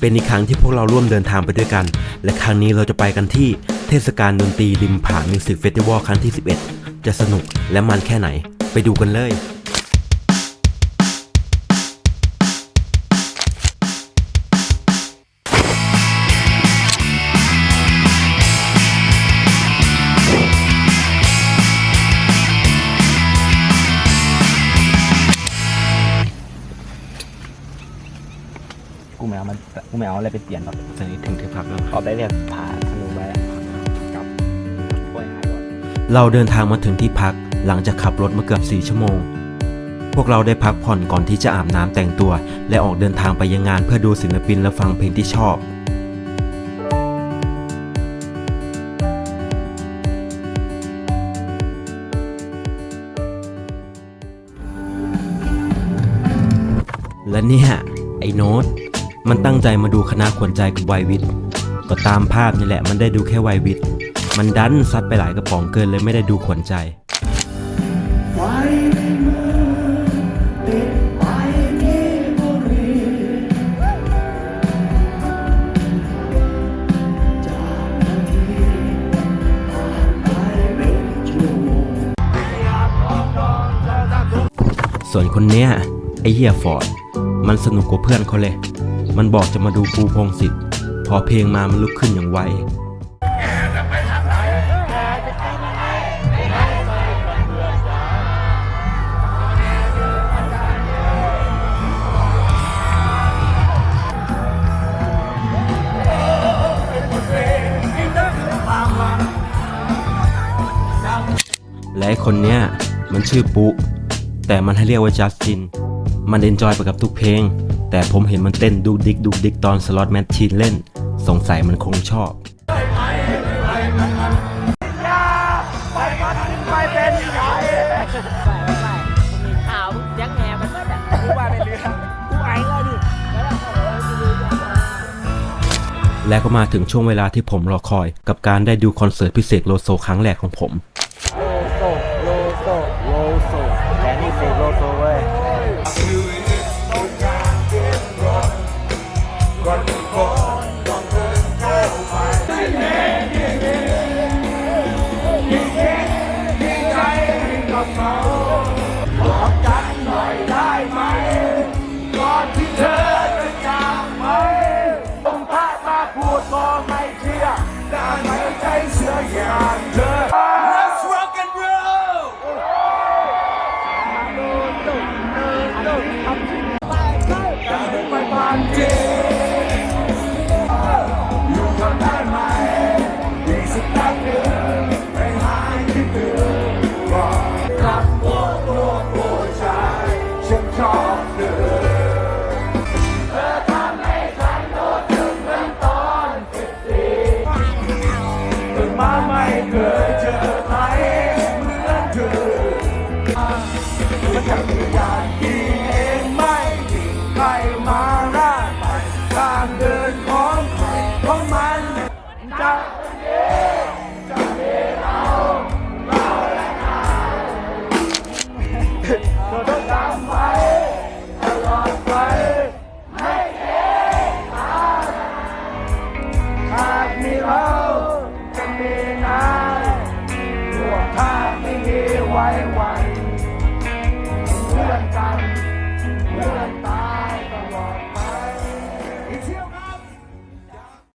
เป็นอีกครั้งที่พวกเราร่วมเดินทางไปด้วยกัน และครั้งนี้เราจะไปกันที่เทศกาลดนตรีริมผามิวสิกเฟสติวัลครั้งที่ 11 จะสนุกและมันแค่ไหน ไปดูกันเลย ไม่เอามันกูไม่เอาอะไรไปเปลี่ยนหรอกตอนนี้ถึงที่พักแล้วเอาไปเรียกผ่านธนูไปแล้วกลับป่วยหายก่อนเราเดินทางมาถึงที่พักหลังจากขับรถมาเกือบ 4 ชั่วโมง พวกเราได้พักผ่อนก่อนที่จะอาบน้ำแต่งตัว และออกเดินทางไปยังงานเพื่อดูศิลปินและฟังเพลงที่ชอบ และเนี่ย ไอ้โน้ต มันตั้งใจมาดูคณะขวัญใจกับไววิทย์ก็ตามภาพนี่แหละมันได้ดูแค่วัยวิทย์มันดันซัดไปหลายกระป๋องเกินเลยไม่ได้ดูขวัญใจส่วนคนเนี้ยไอเฮียฟอร์ดมันสนุกกว่าเพื่อนเขาเลย มันบอกจะมาดูปูพงศิษฐ์พอเพลงมามันลุกขึ้นอย่างไวและไอคนเนี้ยมันชื่อปุ๊แต่มันให้เรียกว่าจัสติน มันเอนจอยไปกับทุกเพลง แต่ผมเห็นมันเต้นดูดิกดูดิกตอนสล็อตแมชชีนเล่น สงสัยมันคงชอบ ข่าวเสียงแหบมันก็แบบกูว่าในเรือกูไอ้แล้วดิและก็มาถึงช่วงเวลาที่ผมรอคอย กับการได้ดูคอนเสิร์ตพิเศษโลโซครั้งแรกของผม โลโซ โลโซ โลโซแต่นี่เสกโลโซเว้ย บอกใจ เที่ ยว